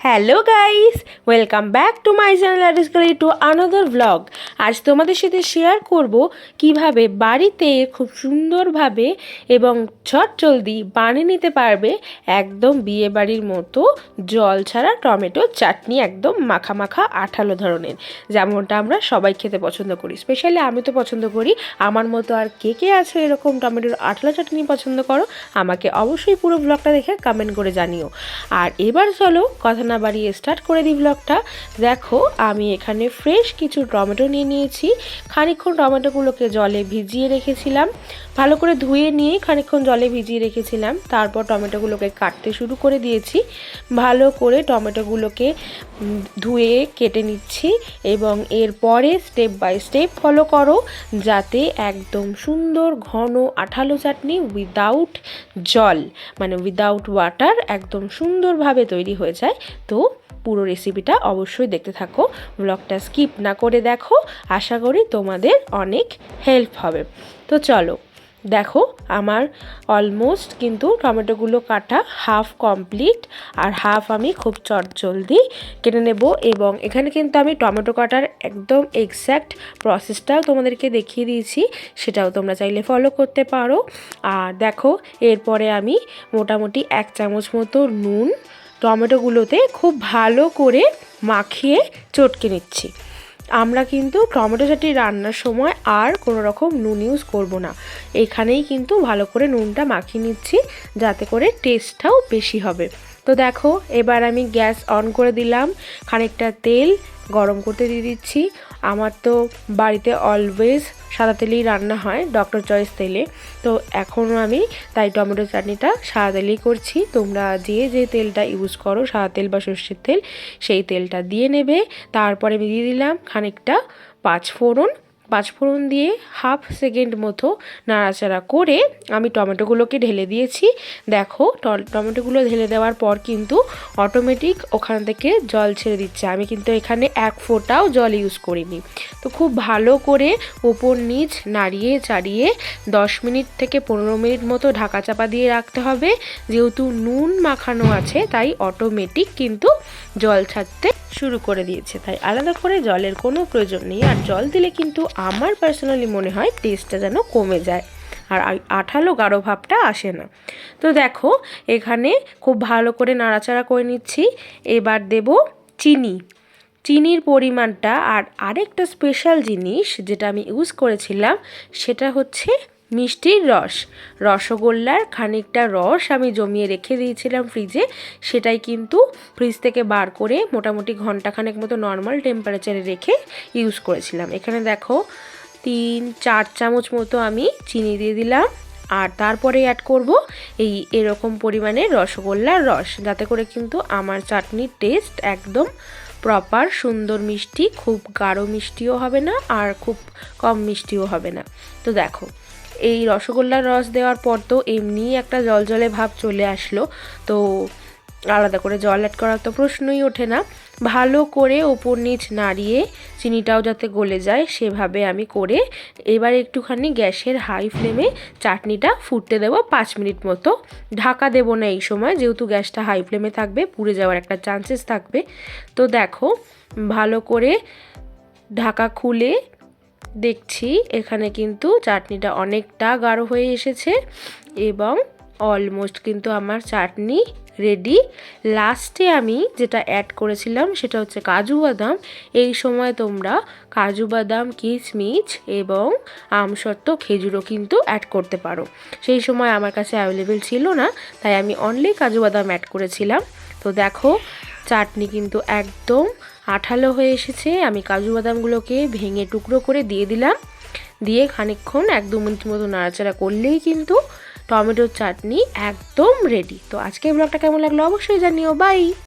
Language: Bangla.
Hello guys welcome back to my channel artistically to another blog আজ তোমাদের সাথে শেয়ার করব কীভাবে বাড়িতে খুব সুন্দরভাবে এবং ঝট জলদি বানিয়ে নিতে পারবে একদম বিয়ে বাড়ির মতো জল ছাড়া টমেটো চাটনি একদম মাখা মাখা আঠালো ধরনের। যেমনটা আমরা সবাই খেতে পছন্দ করি। স্পেশালি আমি তো পছন্দ করি। আমার মতো আর কে কে আছে এরকম টমেটোর আঠালো চাটনি পছন্দ করো? আমাকে অবশ্যই পুরো ব্লগটা দেখে কমেন্ট করে জানিও। আর এবার চলো কথা না বাড়িয়ে স্টার্ট করে দিই ব্লগটা দেখো, আমি এখানে ফ্রেশ কিছু টমেটো নিয়ে নিয়েছি। খানিকক্ষণ টমেটোগুলোকে জলে ভিজিয়ে রেখেছিলাম। ভালো করে ধুয়ে নিয়ে খানিকক্ষণ জলে ভিজিয়ে রেখেছিলাম। তারপর টমেটোগুলোকে কাটতে শুরু করে দিয়েছি। ভালো করে টমেটোগুলোকে ধুয়ে কেটে নিচ্ছি এবং এরপরে স্টেপ বাই স্টেপ ফলো করো, যাতে একদম সুন্দর ঘন আঠালো চাটনি উইদাউট জল মানে উইদাউট ওয়াটার একদম সুন্দরভাবে তৈরি হয়ে যায়। তো পুরো রেসিপিটা অবশ্যই দেখতে থাকো। ব্লগটা স্কিপ না করে দেখো। আশা করি তোমাদের অনেক হেল্প হবে। তো চলো, দেখো আমার অলমোস্ট কিন্তু টমেটোগুলো কাটা হাফ কমপ্লিট আর হাফ আমি খুব চটজলদি কেটে নেব এবং এখানে কিন্তু আমি টমেটো কাটার একদম এক্স্যাক্ট প্রসেসটাও তোমাদেরকে দেখিয়ে দিয়েছি। সেটাও তোমরা চাইলে ফলো করতে পারো। আর দেখো, এরপরে আমি মোটামুটি এক চামচ মতো নুন টমেটোগুলোতে খুব ভালো করে মাখিয়ে চটকে নিচ্ছি। আমরা কিন্তু টমেটো চাটনি রান্নার সময় আর কোনো রকম নুন ইউজ করব না। এখানেই কিন্তু ভালো করে নুনটা মাখিয়ে নিচ্ছি, যাতে করে টেস্টটাও বেশি হবে। তো দেখো, এবার আমি গ্যাস অন করে দিলাম, খানিকটা তেল গরম করতে দিয়ে দিচ্ছি। আমার তো বাড়িতে অলওয়েজ সাদা তেলেই রান্না হয় ডক্টর চয়েস তেলে। তো এখনও আমি তাই টমেটো চাটনিটা সাদা তেলেই করছি। তোমরা যে যে তেলটা ইউজ করো, সাদা তেল বা সর্ষের তেল, সেই তেলটা দিয়ে নেবে। তারপরে আমি দিয়ে দিলাম খানিকটা পাঁচ ফোড়ন পাঁচ ফোড়ন দিয়ে হাফ সেকেন্ড মতো নাড়াচাড়া করে আমি টমেটোগুলোকে ঢেলে দিয়েছি। দেখো টমেটোগুলো ঢেলে দেওয়ার পর কিন্তু অটোমেটিক ওখান থেকে জল ছেড়ে দিচ্ছে। আমি কিন্তু এখানে এক ফোঁটাও জল ইউজ করিনি। তো খুব ভালো করে ওপর নিচ নাড়িয়ে চাড়িয়ে দশ মিনিট থেকে পনেরো মিনিট মতো ঢাকা চাপা দিয়ে রাখতে হবে। যেহেতু নুন মাখানো আছে, তাই অটোমেটিক কিন্তু জল ছাড়তে শুরু করে দিয়েছে। তাই আলাদা করে জলের কোনো প্রয়োজন নেই। আর জল দিলে কিন্তু আমার পার্সোনালি মনে হয় টেস্টটা যেন কমে যায়। আর আঠালো গাঢ় ভাবটা আসে না। তো দেখো, এখানে খুব ভালো করে নাড়াচাড়া করে নিচ্ছি। এবার দেব চিনি। চিনির পরিমাণটা আর আরেকটা স্পেশাল জিনিস যেটা আমি ইউজ করেছিলাম, সেটা হচ্ছে মিষ্টির রস। রসগোল্লার খানিকটা রস আমি জমিয়ে রেখে দিয়েছিলাম ফ্রিজে। সেটাই কিন্তু ফ্রিজ থেকে বার করে মোটামুটি ঘন্টাখানেক মতো নর্মাল টেম্পারেচারে রেখে ইউজ করেছিলাম। এখানে দেখো তিন, চার চামচ মতো আমি চিনি দিয়ে দিলাম। আর তারপরে অ্যাড করব এই এরকম পরিমাণে রসগোল্লার রস। যাতে করে কিন্তু আমার চাটনির টেস্ট একদম প্রপার সুন্দর মিষ্টি, খুব গাঢ় মিষ্টিও হবে না আর খুব কম মিষ্টিও হবে না। তো দেখো, এই রসগোল্লার রস দেওয়ার পর তো এমনিই একটা জলজলে ভাব চলে আসলো। তো আলাদা করে জল অ্যাড করার তো প্রশ্নই ওঠে না। ভালো করে ওপর নিচ নাড়িয়ে চিনিটাও যাতে গলে যায়, সেভাবে আমি করে এবার একটুখানি গ্যাসের হাই ফ্লেমে চাটনিটা ফুটতে দেবো পাঁচ মিনিট মতো। ঢাকা দেবো না এই সময়, যেহেতু গ্যাসটা হাই ফ্লেমে থাকবে, পুড়ে যাওয়ার একটা চান্সেস থাকবে। তো দেখো, ভালো করে ঢাকা খুলে দেখছি, এখানে কিন্তু চাটনিটা অনেকটা গাঢ় হয়ে এসেছে এবং অলমোস্ট কিন্তু আমার চাটনি রেডি লাস্টে আমি যেটা অ্যাড করেছিলাম সেটা হচ্ছে কাজু বাদাম। এই সময় তোমরা কাজু বাদাম কিশমিচ এবং আমসত্ত্ব খেজুরও কিন্তু অ্যাড করতে পারো। সেই সময় আমার কাছে অ্যাভেলেবেল ছিল না, তাই আমি অনলি কাজু বাদাম অ্যাড করেছিলাম। তো দেখো, চাটনি কিন্তু একদম আঠালো হয়ে এসেছে। আমি কাজু বাদামগুলোকে ভেঙে টুকরো করে দিয়ে দিলাম। দিয়ে খানিকক্ষণ, এক দু মিনিট মতো নাড়াচাড়া করলেই কিন্তু টমেটোর চাটনি একদম রেডি তো আজকে ব্লগটা কেমন লাগল অবশ্যই জানিও। বাই